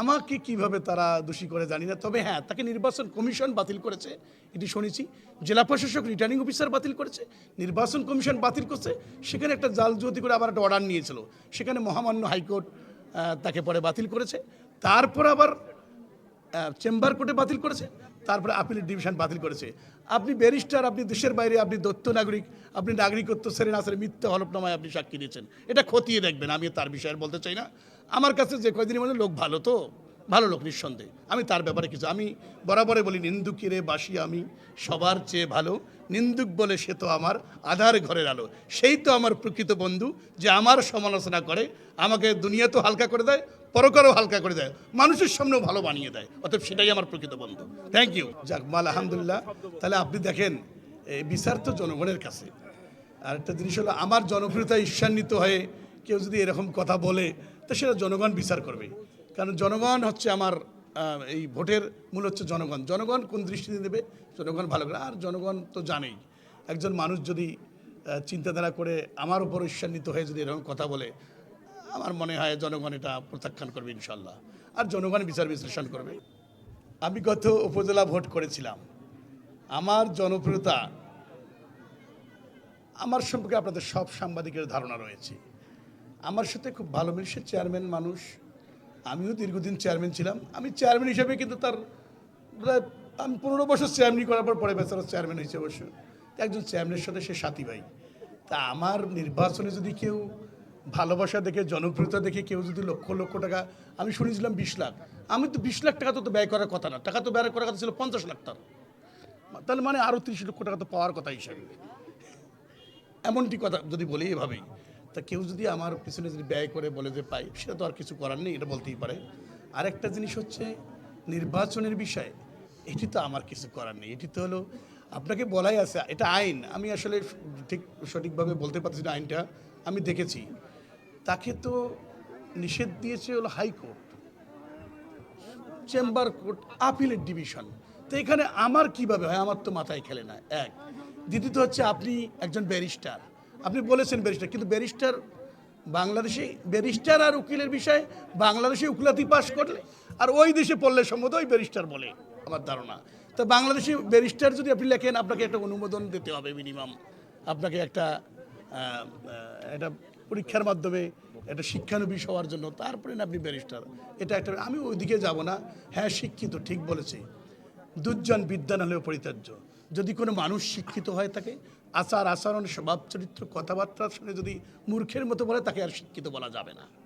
আমাকে কীভাবে তারা দোষী করে জানি না। তবে হ্যাঁ তাকে নির্বাচন কমিশন বাতিল করেছে, এটি শুনেছি। জেলা প্রশাসক রিটার্নিং অফিসার বাতিল করেছে, নির্বাচন কমিশন বাতিল করছে, সেখানে একটা জাল জুতি করে আবার একটা অর্ডার নিয়েছিল। সেখানে মহামান্য হাইকোর্ট তাকে পরে বাতিল করেছে। তারপর আবার চেম্বার কোর্টে বাতিল করেছে, তারপরে আপিলের ডিভিশন বাতিল করেছে। আপনি ব্যারিস্টার আপনি দেশের বাইরে, আপনি দত্ত নাগরিক, আপনি নাগরিকত্ব সেরে না সেরে মিথ্যা হলফনামায় আপনি সাক্ষী দিয়েছেন। এটা খতিয়ে দেখবেন আমি তার বিষয়ে বলতে চাই না। আমার কাছে যে কয়দিনের মধ্যে লোক ভালো তো, ভালো লোক নিঃসন্দেহে। আমি তার ব্যাপারে কিছু, আমি বরাবরে বলি নিন্দুকিরে বাসি আমি, সবার চেয়ে ভালো। নিন্দুক বলে সে তো আমার আধার ঘরের আলো। সেই তো আমার প্রকৃত বন্ধু যে আমার সমালোচনা করে, আমাকে দুনিয়া তো হালকা করে দেয়, পরকারও হালকা করে দেয়, মানুষের সামনেও ভালো বানিয়ে দেয়। অতএব সেটাই আমার প্রকৃত বন্ধু। থ্যাংক ইউ যাক, মাল আলহামদুলিল্লাহ। তাহলে আপনি দেখেন, এই বিচার তো জনগণের কাছে আর একটা জিনিস হলো, আমার জনপ্রিয়তা ঈর্ষান্বিত হয়ে কেউ যদি এরকম কথা বলে তো সেটা জনগণ বিচার করবে কারণ জনগণ হচ্ছে আমার এই ভোটের মূল হচ্ছে জনগণ। জনগণ কোন দৃষ্টিতে দেবে, জনগণ ভালো করে। আর জনগণ তো জানেই, একজন মানুষ যদি চিন্তাধারা করে আমার উপর ঈর্ষান্বিত হয়ে যদি এরকম কথা বলে, আমার মনে হয় জনগণ এটা প্রত্যাখ্যান করবে ইনশাল্লাহ আর জনগণ বিচার বিশ্লেষণ করবে। আমি গত উপজেলা ভোট করেছিলাম। আমার জনপ্রিয়তা, আমার সম্পর্কে আপনাদের সব সাংবাদিকের ধারণা রয়েছে। আমার সাথে খুব ভালো মিলছে চেয়ারম্যান মানুষ। আমিও দীর্ঘদিন চেয়ারম্যান ছিলাম। আমি চেয়ারম্যান হিসেবে কিন্তু তার আমি পনেরো বছর চেয়ারম্যান করার পর পরে বেচারা চেয়ারম্যান হয়েছে অবশ্য। একজন চেয়ারম্যানের সাথে সে সাথী ভাই। তা আমার নির্বাচনে যদি কেউ ভালোবাসা দেখে, জনপ্রিয়তা দেখে কেউ যদি লক্ষ লক্ষ টাকা, আমি শুনেছিলাম বিশ লাখ। আমি তো বিশ লাখ টাকা তো তো ব্যয় করার কথা না। টাকা তো ব্যয় করার কথা ছিল পঞ্চাশ লাখ টাকা তাহলে মানে আরও তিরিশ লক্ষ টাকা তো পাওয়ার কথা হিসাবে। এমনটি কথা যদি বলি এভাবেই। তা কেউ যদি আমার পিছনে যদি ব্যয় করে বলে যে পাই সেটা তো আর কিছু করার নেই, এটা বলতেই পারে। আরেকটা জিনিস হচ্ছে, নির্বাচনের বিষয় এটি তো আমার কিছু করার নেই। এটি তো হলো, আপনাকে বলাই আছে, এটা আইন। আমি আসলে ঠিক সঠিকভাবে বলতে পারছি না আইনটা, আমি দেখেছি। তাকে তো নিষেধ দিয়েছে হলো হাইকোর্ট, চেম্বার কোর্ট, আপিলের ডিভিশন। তো এখানে আমার কীভাবে হয়? আমার তো মাথায় খেলে না। এক, দ্বিতীয়ত হচ্ছে, আপনি একজন ব্যারিস্টার। আপনি বলেছেন ব্যারিস্টার, কিন্তু ব্যারিস্টার বাংলাদেশে, ব্যারিস্টার আর উকিলের বিষয়ে বাংলাদেশে উকিলাতি পাশ করলে, আর ওই দেশে পড়লে সম্মত ওই ব্যারিস্টার বলে আমার ধারণা। তো বাংলাদেশে ব্যারিস্টার যদি আপনি লেখেন, আপনাকে একটা অনুমোদন দিতে হবে মিনিমাম আপনাকে একটা একটা পরীক্ষার মাধ্যমে একটা শিক্ষানবিশ হওয়ার জন্য। তারপরে আপনি ব্যারিস্টার। এটা একটা, আমি ওইদিকে যাব না। হ্যাঁ শিক্ষিত, ঠিক বলেছি। দুজন বিদ্যা পরিত্যাজ্য। যদি কোনো মানুষ শিক্ষিত হয় তাকে, আচার আচরণ, স্বভাব চরিত্র, কথাবার্তার সঙ্গে যদি মূর্খের মতো বলে, তাকে আর শিক্ষিত বলা যাবে না।